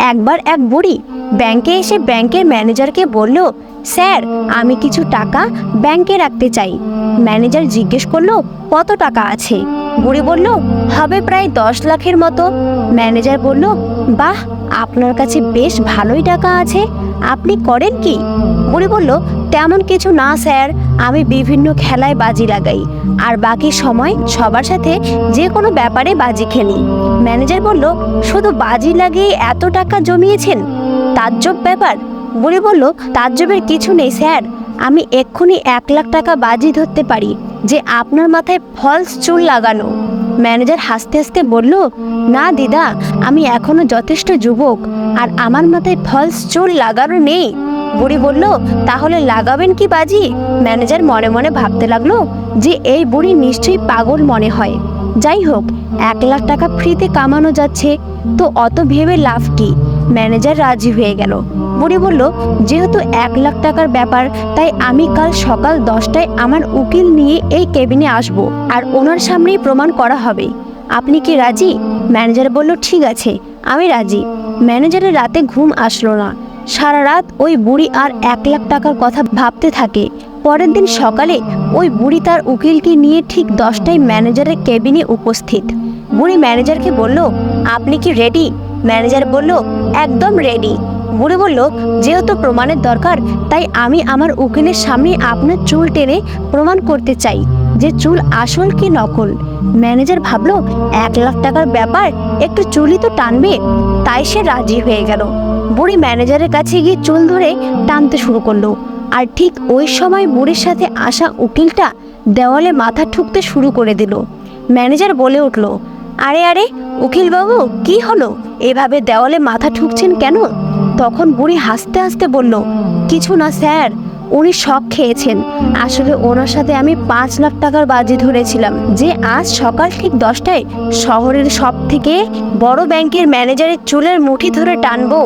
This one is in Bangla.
একবার এক বুড়ি ব্যাংকে এসে ব্যাংকের ম্যানেজারকে বলল, স্যার, আমি কিছু টাকা ব্যাংকে রাখতে চাই। ম্যানেজার জিজ্ঞেস করল, কত টাকা আছে? বুড়ি বলল, হবে প্রায় দশ লাখের মতো। ম্যানেজার বলল, বাহ, আপনার কাছে বেশ ভালোই টাকা আছে। আপনি করেন কি? বুড়ি বলল তেমন কিছু না, স্যার। আমি বিভিন্ন খেলায় বাজি লাগাই। আর বাকি সময় সবার সাথে যে কোনো ব্যাপারে বাজি খেলি। ম্যানেজার বলল, শুধু বাজি লাগিয়ে এত টাকা জমিয়েছেন? তাজ্জব ব্যাপার। বুড়ি বলল, তাজ্জবের কিছু নেই, স্যার। আমি এক্ষুনি এক লাখ টাকা বাজি ধরতে পারি, যে আপনার মাথায় ফলস চুল লাগানো। ম্যানেজার হাসতে হাসতে বলল, না, দিদা, আমি এখনও যথেষ্ট যুবক, আর আমার মাথায় ফলস চুল লাগানো নেই। বুড়ি বলল, তাহলে লাগাবেন কি বাজি? ম্যানেজার মনে মনে ভাবতে লাগল যে এই বুড়ি নিশ্চয়ই পাগল মনে হয়। যাই হোক, এক লাখ টাকা ফ্রিতে কামানো যাচ্ছে, তো অত ভেবে লাভ কি? ম্যানেজার রাজি হয়ে গেল। বুড়ি বলল, যেহেতু এক লাখ টাকার ব্যাপার, তাই আমি কাল সকাল দশটায় আমার উকিল নিয়ে এই কেবিনে আসব আর ওনার সামনেই প্রমাণ করা হবে। আপনি কি রাজি? ম্যানেজার বলল, ঠিক আছে, আমি রাজি। ম্যানেজারের রাতে ঘুম আসলো না। সারা রাত ওই বুড়ি আর এক লাখ টাকার কথা ভাবতে থাকে। পরের দিন সকালে ওই বুড়ি তার উকিলকে নিয়ে ঠিক দশটায় ম্যানেজারের কেবিনে উপস্থিত। বুড়ি ম্যানেজারকে বলল, আপনি কি রেডি ম্যানেজার বলল, একদম রেডি বুড়ি বলল, যেহেতু প্রমাণের দরকার, তাই আমি আমার উকিলের সামনে আপনার চুল টেনে প্রমাণ করতে চাই, যে চুল আসল কি নকল? ম্যানেজার ভাবলো, এক লাখ টাকার ব্যাপার, একটু চুলই তো টানবে। তাই সে রাজি হয়ে গেল। বুড়ি ম্যানেজারের কাছে গিয়ে চুল ধরে টানতে শুরু করল। আর ঠিক ওই সময় বুড়ির সাথে আসা উকিলটা দেওয়ালে মাথা ঠুকতে শুরু করে দিল। ম্যানেজার বলে উঠল, আরে আরে উকিল বাবু কি হলো? এভাবে দেওয়ালে মাথা ঠুকছেন কেন? তখন বুড়ি হাসতে হাসতে বলল, কিছু না স্যার, উনি শখ খেয়েছেন। আসলে ওনার সাথে আমি পাঁচ লাখ টাকার বাজি ধরেছিলাম, যে আজ সকাল ঠিক দশটায় শহরের সব থেকে বড় ব্যাংকের ম্যানেজারের চুলের মুঠি ধরে টানবো।